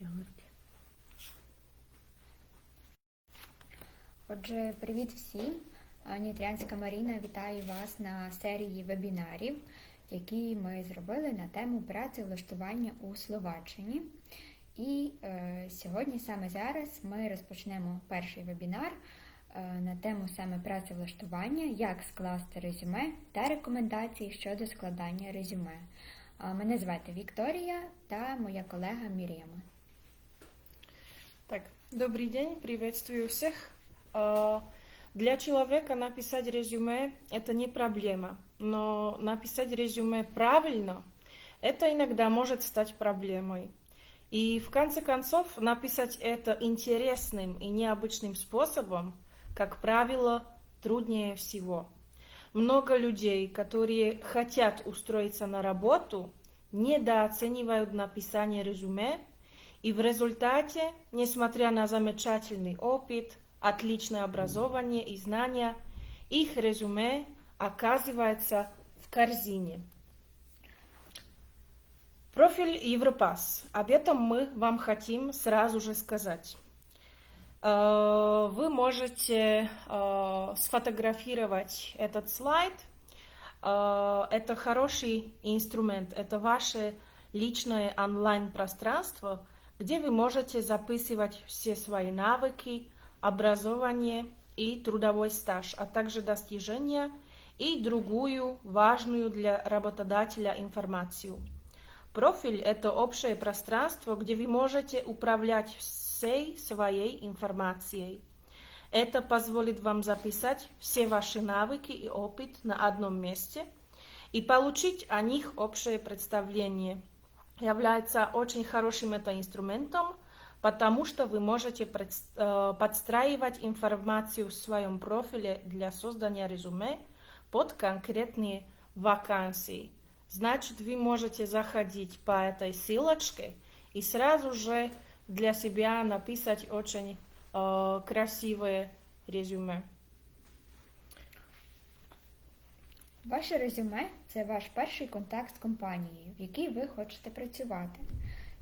Говорити? Отже, привіт всім! Нітрянська Маріна вітаю вас на серії вебінарів, які ми зробили на тему працевлаштування у Словаччині. І е, сьогодні, саме зараз, ми розпочнемо перший вебінар е, на тему саме працевлаштування, як скласти резюме та рекомендації щодо складання резюме. Мене звати Вікторія та моя колега Мір'яма. Так, добрый день, приветствую всех. А, Для человека написать резюме – это не проблема, но написать резюме правильно – это иногда может стать проблемой. И в конце концов, написать это интересным и необычным способом, как правило, труднее всего. Много людей, которые хотят устроиться на работу, недооценивают написание резюме, и в результате, несмотря на замечательный опыт, отличное образование и знания, их резюме оказывается в корзине. Профиль Европас. Об этом мы вам хотим сразу же сказать. Э, Вы можете э, сфотографировать этот слайд. Э, Это хороший инструмент, это ваше личное онлайн-пространство, где вы можете записывать все свои навыки, образование и трудовой стаж, а также достижения и другую важную для работодателя информацию. Профиль – это общее пространство, где вы можете управлять всей своей информацией. Это позволит вам записать все ваши навыки и опыт на одном месте и получить о них общее представление. Является очень хорошим это инструментом, потому что вы можете предс- э, подстраивать информацию в своем профиле для создания резюме под конкретные вакансии. Значит, вы можете заходить по этой ссылочке и сразу же для себя написать очень э, красивое резюме. Ваше резюме це ваш перший контакт з компанією, в якій ви хочете працювати.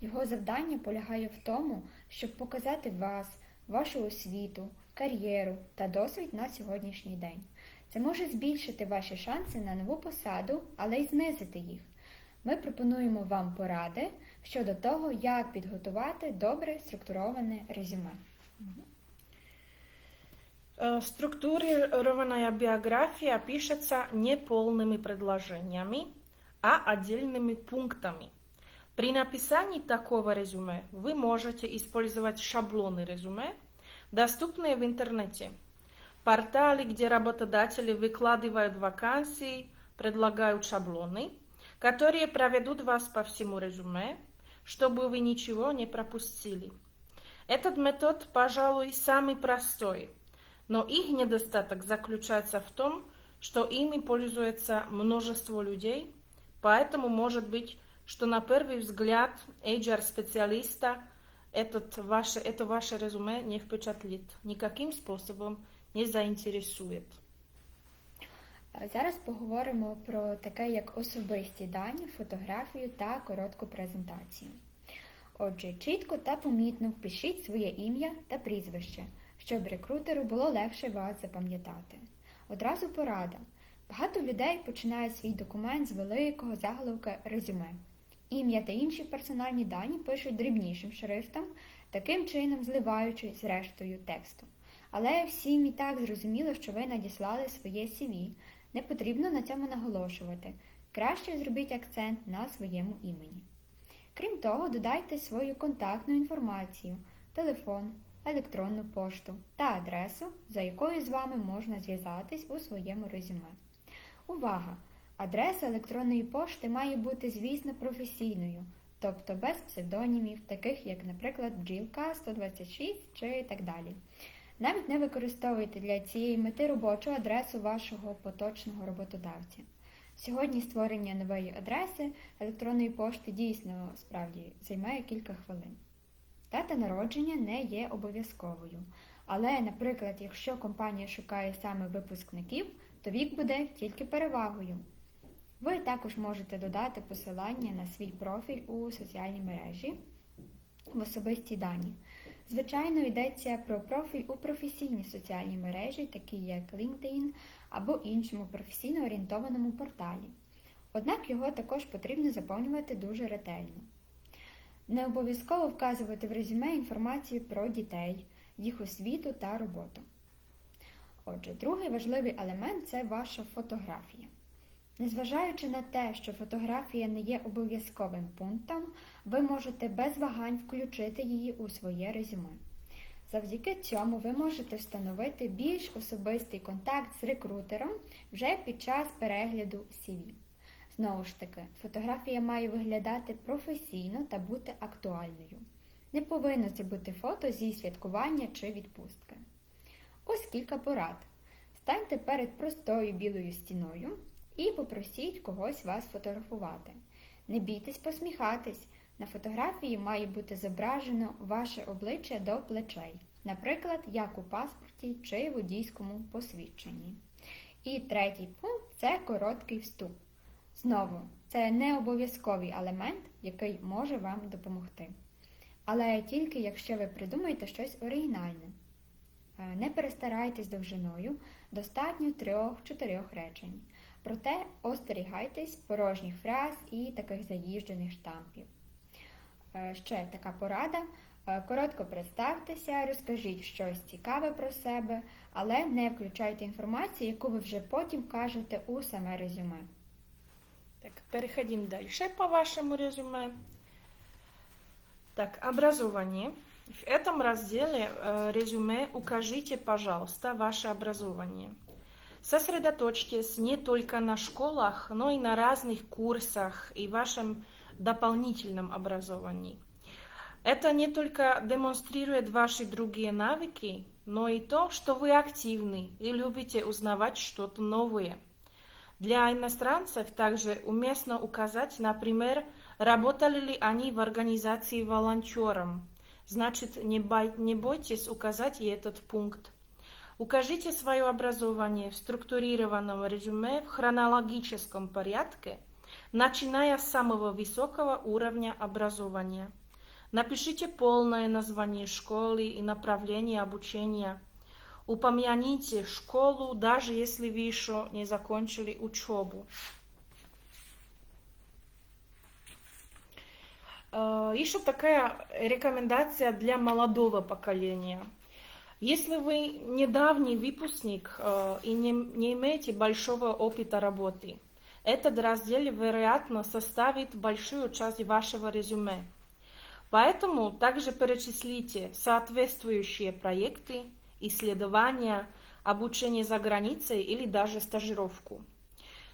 Його завдання полягає в тому, щоб показати вас, вашу освіту, кар'єру та досвід на сьогоднішній день. Це може збільшити ваші шанси на нову посаду, але й знизити їх. Ми пропонуємо вам поради щодо того, як підготувати добре структуроване резюме. Э, Структурированная биография пишется не полными предложениями, а отдельными пунктами. При написании такого резюме вы можете использовать шаблоны резюме, доступные в интернете. Порталы, где работодатели выкладывают вакансии, предлагают шаблоны, которые проведут вас по всему резюме, чтобы вы ничего не пропустили. Этот метод, пожалуй, самый простой, но их недостаток заключается в том, что ими пользуется множество людей, поэтому может быть, что на первый взгляд HR-специалиста этот ваше, это ваше резюме не впечатлит, никаким способом не заинтересует. А Зараз поговоримо про таке, як особисті дані, фотографію та коротку презентацію. Отже, чітко та помітно впишіть своє ім'я та прізвище, щоб рекрутеру було легше вас запам'ятати. Одразу порада. Багато людей починають свій документ з великого заголовка резюме. Ім'я та інші персональні дані пишуть дрібнішим шрифтом, таким чином зливаючи з рештою тексту. Але всім і так зрозуміло, що ви надіслали своє CV. Не потрібно на цьому наголошувати. Краще зробіть акцент на своєму імені. Крім того, додайте свою контактну інформацію, телефон, електронну пошту та адресу, за якою з вами можна зв'язатись у своєму резюме. Увага! Адреса електронної пошти має бути, звісно, професійною, тобто без псевдонімів, таких як, наприклад, бджілка 126 чи так далі. Навіть не використовуйте для цієї мети робочу адресу вашого поточного роботодавця. Сьогодні створення нової адреси електронної пошти дійсно справді займає кілька хвилин. Дата народження не є обов'язковою, але, наприклад, якщо компанія шукає саме випускників, то вік буде тільки перевагою. Ви також можете додати посилання на свій профіль у соціальній мережі. в особисті дані. Звичайно, йдеться про профіль у професійній соціальній мережі, такі як LinkedIn або іншому професійно орієнтованому порталі. Однак його також потрібно заповнювати дуже ретельно. Не обов'язково вказувати в резюме інформацію про дітей, їх освіту та роботу. Отже, другий важливий елемент це ваша фотографія. Незважаючи на те, що фотографія не є обов'язковим пунктом, ви можете без вагань включити її у своє резюме. Завдяки цьому ви можете встановити більш особистий контакт з рекрутером вже під час перегляду CV. Знову ж таки, фотографія має виглядати професійно та бути актуальною. Не повинно це бути фото зі святкування чи відпустки. Ось кілька порад. Станьте перед простою білою стіною і попросіть когось вас фотографувати. Не бійтесь посміхатись. На фотографії має бути зображено ваше обличчя до плечей, наприклад, як у паспорті чи водійському посвідченні. І третій пункт це короткий вступ. Знову, це не обов'язковий елемент, який може вам допомогти. Але тільки якщо ви придумаєте щось оригінальне. Е, Не перестарайтесь довжиною, достатньо трьох-чотирьох речень. Проте остерігайтесь порожніх фраз і таких заїжджених штампів. Е, Ще така порада. Е, Коротко представтеся, розкажіть щось цікаве про себе, але не включайте інформацію, яку ви вже потім кажете у саме резюме. Так, переходим дальше по вашему резюме. Так, образование. В этом разделе э, резюме укажите, пожалуйста, ваше образование. Сосредоточьтесь не только на школах, но и на разных курсах и вашем дополнительном образовании. Это не только демонстрирует ваши другие навыки, но и то, что вы активны и любите узнавать что-то новое. Для иностранцев также уместно указать, например, работали ли они в организации волонтером. Значит, не, бой- не бойтесь указать и этот пункт. Укажите свое образование в структурированном резюме в хронологическом порядке, начиная с самого высокого уровня образования. Напишите полное название школы и направление обучения. Упомяните школу, даже если вы еще не закончили учебу. Э, Еще такая рекомендация для молодого поколения. Если вы недавний выпускник э, и не, не имеете большого опыта работы, этот раздел, вероятно, составит большую часть вашего резюме. Поэтому также перечислите соответствующие проекты, исследования, обучение за границей или даже стажировку.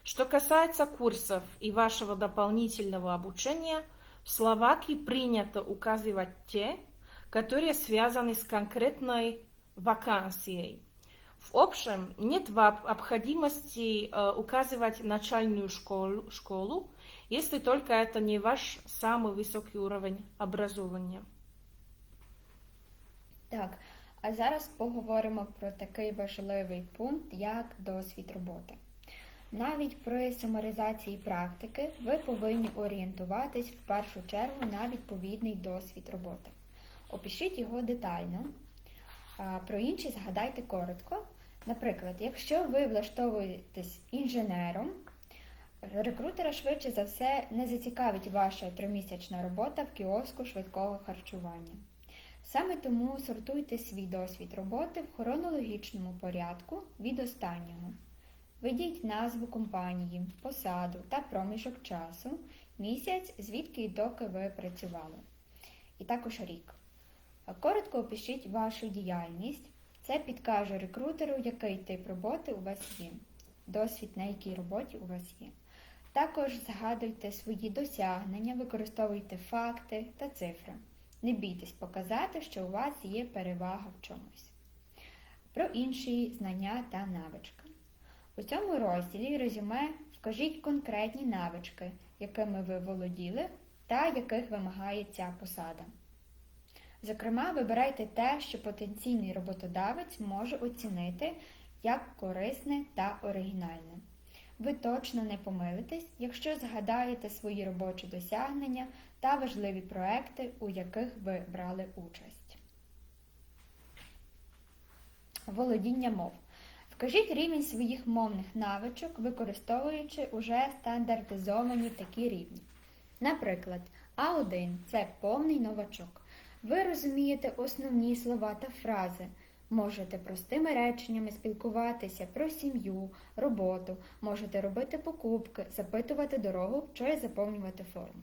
Что касается курсов и вашего дополнительного обучения, в Словакии принято указывать те, которые связаны с конкретной вакансией. В общем, нет необходимости э, указывать начальную школу, школу, если только это не ваш самый высокий уровень образования. Так, а зараз поговоримо про такий важливий пункт, як досвід роботи. Навіть при сумаризації практики ви повинні орієнтуватись в першу чергу на відповідний досвід роботи. Опишіть його детально. Про інші згадайте коротко. Наприклад, якщо ви влаштовуєтесь інженером, рекрутера швидше за все не зацікавить ваша тримісячна робота в кіоску швидкого харчування. Саме тому сортуйте свій досвід роботи в хронологічному порядку від останнього. Введіть назву компанії, посаду та проміжок часу, місяць, звідки і доки ви працювали. І також рік. Коротко опишіть вашу діяльність. Це підкаже рекрутеру, який тип роботи у вас є, досвід на якій роботі у вас є. Також згадуйте свої досягнення, використовуйте факти та цифри. Не бійтесь показати, що у вас є перевага в чомусь. Про інші знання та навички. У цьому розділі резюме вкажіть конкретні навички, якими ви володіли та яких вимагає ця посада. Зокрема, вибирайте те, що потенційний роботодавець може оцінити як корисне та оригінальне. Ви точно не помилитесь, якщо згадаєте свої робочі досягнення та важливі проекти, у яких ви брали участь. Володіння мов. Вкажіть рівень своїх мовних навичок, використовуючи уже стандартизовані такі рівні. Наприклад, А1 це повний новачок. Ви розумієте основні слова та фрази. Можете простими реченнями спілкуватися про сім'ю, роботу, можете робити покупки, запитувати дорогу чи заповнювати форму.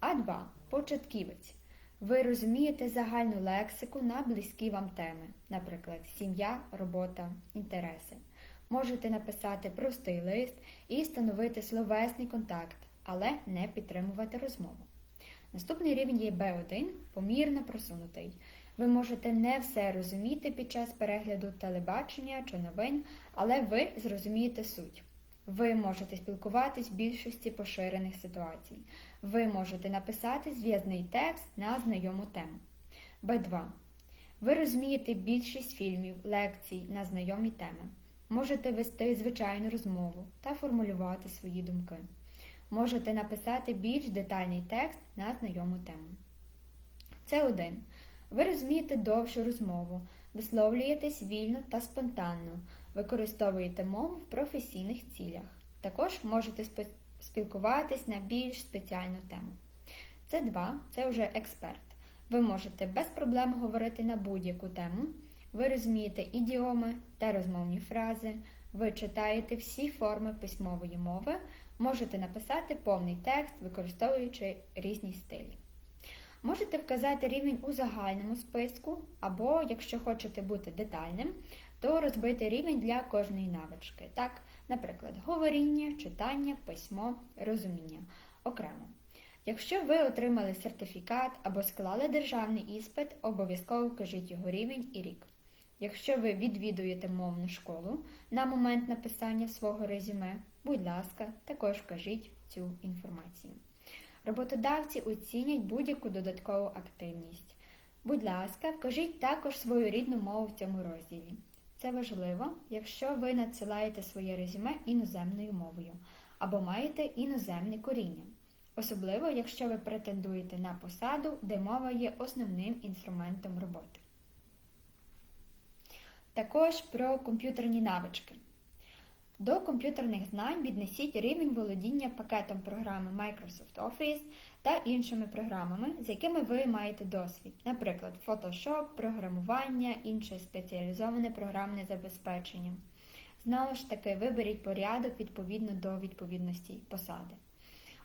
А2 початківець. Ви розумієте загальну лексику на близькі вам теми, наприклад, сім'я, робота, інтереси. Можете написати простий лист і встановити словесний контакт, але не підтримувати розмову. Наступний рівень є B1, помірно просунутий. Ви можете не все розуміти під час перегляду телебачення чи новин, але ви зрозумієте суть. Ви можете спілкуватись в більшості поширених ситуацій. Ви можете написати зв'язний текст на знайому тему. Б2. Ви розумієте більшість фільмів, лекцій на знайомі теми. Можете вести звичайну розмову та формулювати свої думки. Можете написати більш детальний текст на знайому тему. С1. Ви розумієте довшу розмову, висловлюєтесь вільно та спонтанно, використовуєте мову в професійних цілях. Також можете спілкуватись на більш спеціальну тему. С2 це вже експерт. Ви можете без проблем говорити на будь-яку тему. Ви розумієте ідіоми та розмовні фрази, ви читаєте всі форми письмової мови, можете написати повний текст, використовуючи різні стилі. Можете вказати рівень у загальному списку, або, якщо хочете бути детальним, то розбити рівень для кожної навички. Так, наприклад, говоріння, читання, письмо, розуміння окремо. Якщо ви отримали сертифікат або склали державний іспит, обов'язково вкажіть його рівень і рік. Якщо ви відвідуєте мовну школу на момент написання свого резюме, будь ласка, також вкажіть цю інформацію. Роботодавці оцінять будь-яку додаткову активність. Будь ласка, вкажіть також свою рідну мову в цьому розділі. Це важливо, якщо ви надсилаєте своє резюме іноземною мовою або маєте іноземне коріння. Особливо, якщо ви претендуєте на посаду, де мова є основним інструментом роботи. Також про комп'ютерні навички. До комп'ютерних знань віднесіть рівень володіння пакетом програми Microsoft Office та іншими програмами, з якими ви маєте досвід, наприклад, Photoshop, програмування, інше спеціалізоване програмне забезпечення. Знову ж таки, виберіть порядок відповідно до відповідності посади.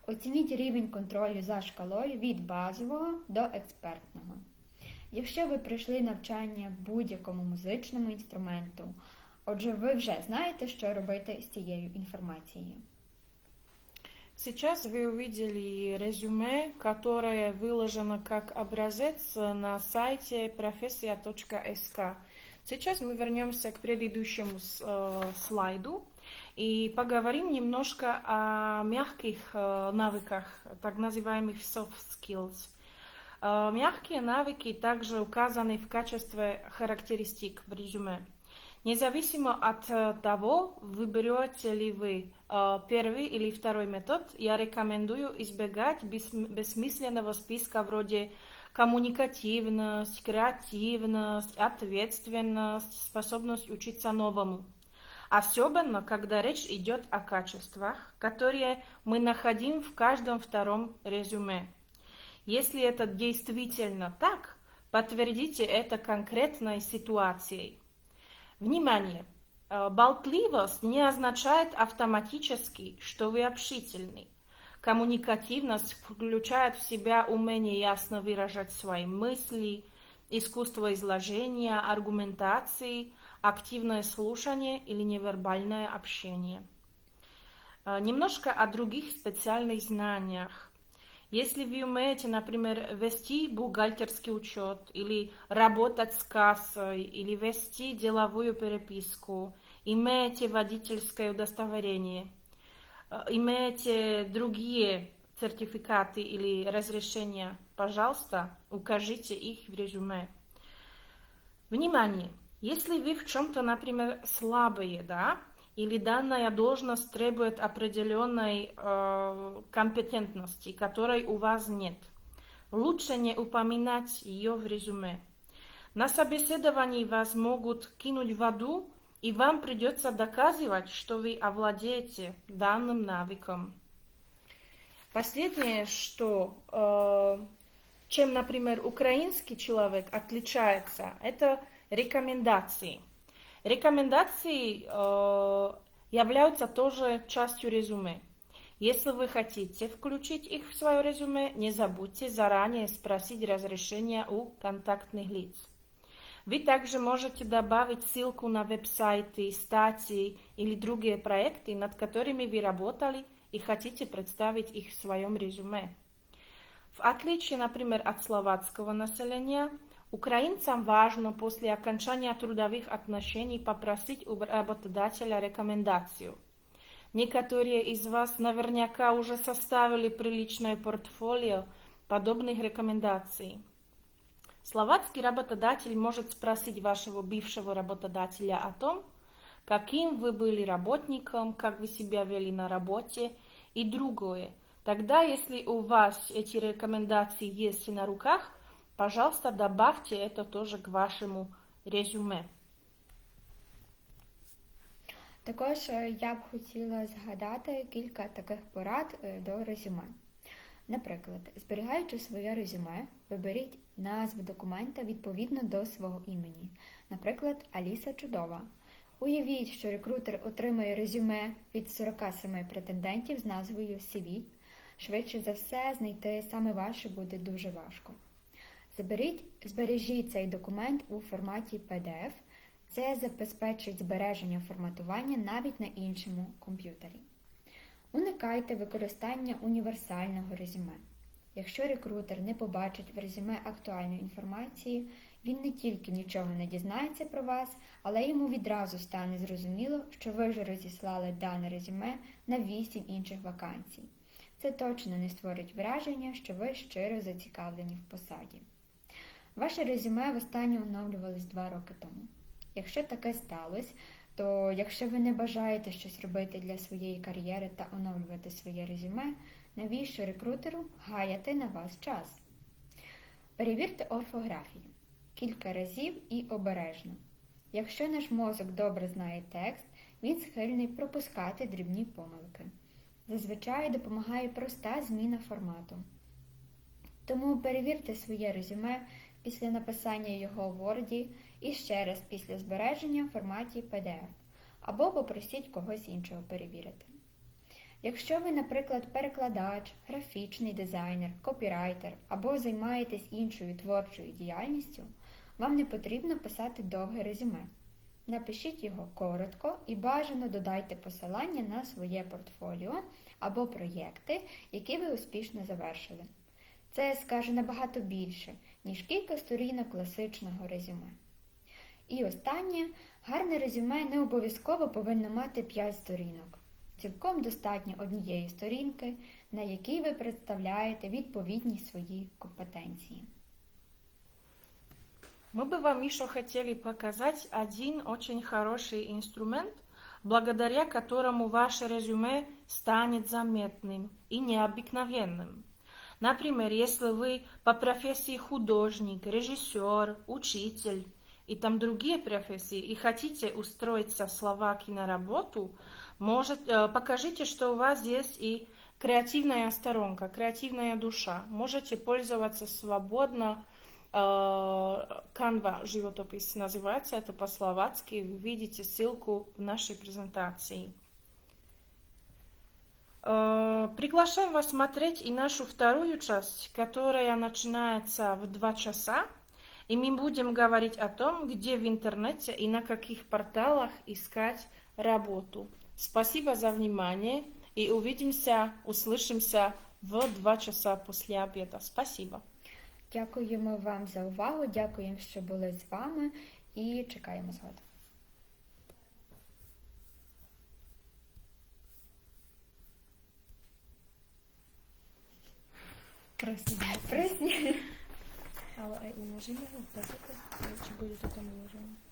Оцініть рівень контролю за шкалою від базового до експертного. Якщо ви пройшли навчання будь-якому музичному інструменту, отже, ви вже знаєте, що робити з цією інформацією. Сейчас вы увидели резюме, которое выложено как образец на сайте professia.sk. Сейчас мы вернемся к предыдущему с- э, слайду и поговорим немножко о мягких э, навыках, так называемых soft skills. Э, Мягкие навыки также указаны в качестве характеристик в резюме. Независимо от э, того, выберете ли вы э, первый или второй метод, я рекомендую избегать бессм- бессмысленного списка вроде коммуникативность, креативность, ответственность, способность учиться новому. Особенно, когда речь идет о качествах, которые мы находим в каждом втором резюме. Если это действительно так, подтвердите это конкретной ситуацией. Внимание! Э, Болтливость не означает автоматически, что вы общительный. Коммуникативность включает в себя умение ясно выражать свои мысли, искусство изложения, аргументации, активное слушание или невербальное общение. Э, Немножко о других специальных знаниях. Если вы умеете, например, вести бухгалтерский учет или работать с кассой, или вести деловую переписку, имеете водительское удостоверение, э, имеете другие сертификаты или разрешения, пожалуйста, укажите их в резюме. Внимание! Если вы в чем-то, например, слабые, да, или данная должность требует определенной э, компетентности, которой у вас нет. Лучше не упоминать ее в резюме. На собеседовании вас могут кинуть в воду, и вам придется доказывать, что вы овладеете данным навыком. Последнее, что э, чем, например, украинский человек отличается, это рекомендации. Рекомендации э, являются тоже частью резюме. Если вы хотите включить их в свое резюме, не забудьте заранее спросить разрешения у контактных лиц. Вы также можете добавить ссылку на веб-сайты, статьи или другие проекты, над которыми вы работали и хотите представить их в своем резюме. В отличие, например, от словацкого населения, украинцам важно после окончания трудовых отношений попросить у работодателя рекомендацию. Некоторые из вас наверняка уже составили приличное портфолио подобных рекомендаций. Словацкий работодатель может спросить вашего бывшего работодателя о том, каким вы были работником, как вы себя вели на работе и другое. Тогда, если у вас эти рекомендации есть на руках, пожалуйста, добавьте это тоже к вашему резюме. Також е, я б хотіла згадати кілька таких порад е, до резюме. Наприклад, зберігаючи своє резюме, виберіть назву документа відповідно до свого імені. Наприклад, Аліса Чудова. Уявіть, що рекрутер отримує резюме від 47 претендентів з назвою CV. Швидше за все, знайти саме ваше буде дуже важко. Заберіть, збережіть цей документ у форматі PDF. Це забезпечить збереження форматування навіть на іншому комп'ютері. Уникайте використання універсального резюме. Якщо рекрутер не побачить в резюме актуальної інформації, він не тільки нічого не дізнається про вас, але йому відразу стане зрозуміло, що ви вже розіслали дане резюме на 8 інших вакансій. Це точно не створить враження, що ви щиро зацікавлені в посаді. Ваше резюме востаннє оновлювалось два роки тому. Якщо таке сталося, то якщо ви не бажаєте щось робити для своєї кар'єри та оновлювати своє резюме, навіщо рекрутеру гаяти на вас час? Перевірте орфографію кілька разів і обережно. Якщо наш мозок добре знає текст, він схильний пропускати дрібні помилки. Зазвичай допомагає проста зміна формату. Тому перевірте своє резюме після написання його в Word і ще раз після збереження в форматі PDF, або попросіть когось іншого перевірити. Якщо ви, наприклад, перекладач, графічний дизайнер, копірайтер або займаєтесь іншою творчою діяльністю, вам не потрібно писати довге резюме. Напишіть його коротко і бажано додайте посилання на своє портфоліо або проєкти, які ви успішно завершили. Це скаже набагато більше, ніж кілька сторінок класичного резюме. І останнє, гарне резюме не обов'язково повинно мати 5 сторінок. Цілком достатньо однієї сторінки, на якій ви представляєте відповідні свої компетенції. Мы бы вам еще хотели показать один очень хороший инструмент, благодаря которому ваше резюме станет заметным и необыкновенным. Например, если вы по профессии художник, режиссер, учитель и там другие профессии и хотите устроиться в Словакии на работу, может, э, покажите, что у вас есть и креативная сторонка, креативная душа. Можете пользоваться свободно. Э, Canva животопись называется, это по-словацки. Вы видите ссылку в нашей презентации. Э, Приглашаем вас смотреть и нашу вторую часть, которая начинается в 2 часа. И мы будем говорить о том, где в интернете и на каких порталах искать работу. Спасибо за внимание и увидимся, услышимся в 2 часа после обеда. Спасибо. Дякуємо вам за увагу, дякуємо, що були з вами і чекаємо згодом. Ale aj uložíme ho, tak to, či bude to tam uložené?